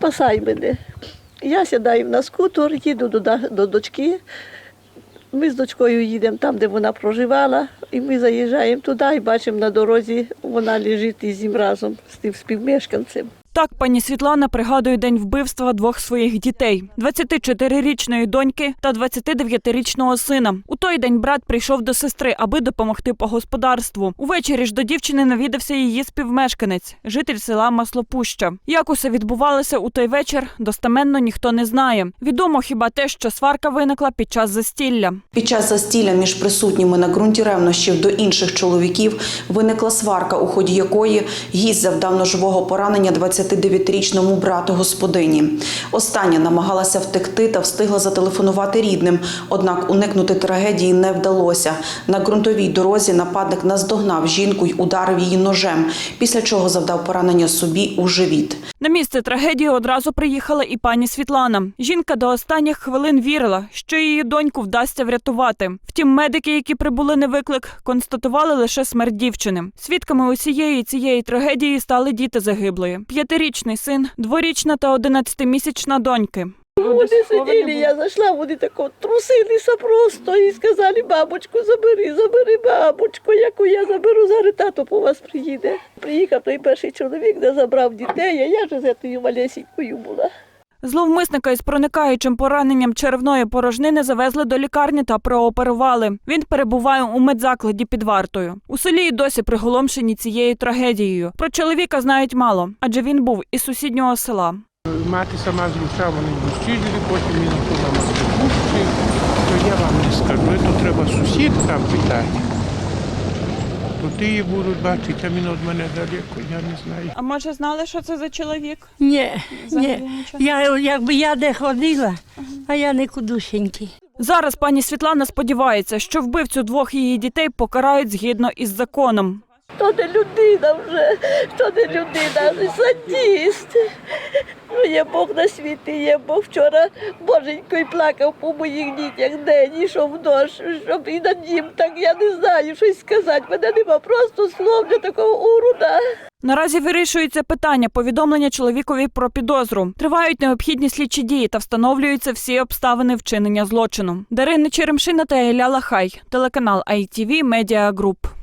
спасай мене. Я сідаю на скутер, їду до, до дочки. Ми з дочкою їдемо там, де вона проживала, і ми заїжджаємо туди і бачимо на дорозі, вона лежить із ним разом з тим співмешканцем. Так пані Світлана пригадує день вбивства двох своїх дітей: 24-річної доньки та 29-річного сина. У той день брат прийшов до сестри, аби допомогти по господарству. Увечері ж до дівчини навідався її співмешканець, житель села Маслопуща. Як усе відбувалося у той вечір, достеменно ніхто не знає. Відомо хіба те, що сварка виникла під час застілля. Під час застілля між присутніми на ґрунті ревнощів до інших чоловіків виникла сварка, у ході якої гість завдав ножового поранення 29-річному брату господині. Остання намагалася втекти та встигла зателефонувати рідним, однак уникнути трагедії не вдалося. На ґрунтовій дорозі нападник наздогнав жінку й ударив її ножем, після чого завдав поранення собі у живіт. На місце трагедії одразу приїхала і пані Світлана. Жінка до останніх хвилин вірила, що її доньку вдасться врятувати. Втім, медики, які прибули на виклик, констатували лише смерть дівчини. Свідками усієї цієї трагедії стали діти загиблої: п'ятирічний син, дворічна та одинадцятимісячна доньки. Вони сиділи, я зайшла, вони тако трусилися просто і сказали, бабочку, забери, забери бабочку, яку я заберу, зараз тато по вас приїде. Приїхав той перший чоловік, де забрав дітей, а я вже з цією малесенькою була. Зловмисника із проникаючим пораненням черевної порожнини завезли до лікарні та прооперували. Він перебуває у медзакладі під вартою. У селі й досі приголомшені цією трагедією. Про чоловіка знають мало, адже він був із сусіднього села. Мати сама з Луця, вони зустріли, потім він туди пустив. То я вам не скажу, то треба сусідкам питати. То ти її будуть бачити, а він від мене далеко, я не знаю. А може знали, що це за чоловік? Ні, ні. Я, якби я де ходила, а я не кудусенький. Зараз пані Світлана сподівається, що вбивцю двох її дітей покарають згідно із законом. То не людина вже, то не людина, садіст. Ну, є Бог на світі, є Бог вчора боженько і плакав по моїх дітях день, ішов дощ, щоб і над ним так я не знаю щось сказати. Мене нема просто слов для такого уруда. Наразі вирішується питання повідомлення чоловікові про підозру. Тривають необхідні слідчі дії та встановлюються всі обставини вчинення злочину. Дарина Черемшина та Еля Лахай, телеканал ITV Media Group.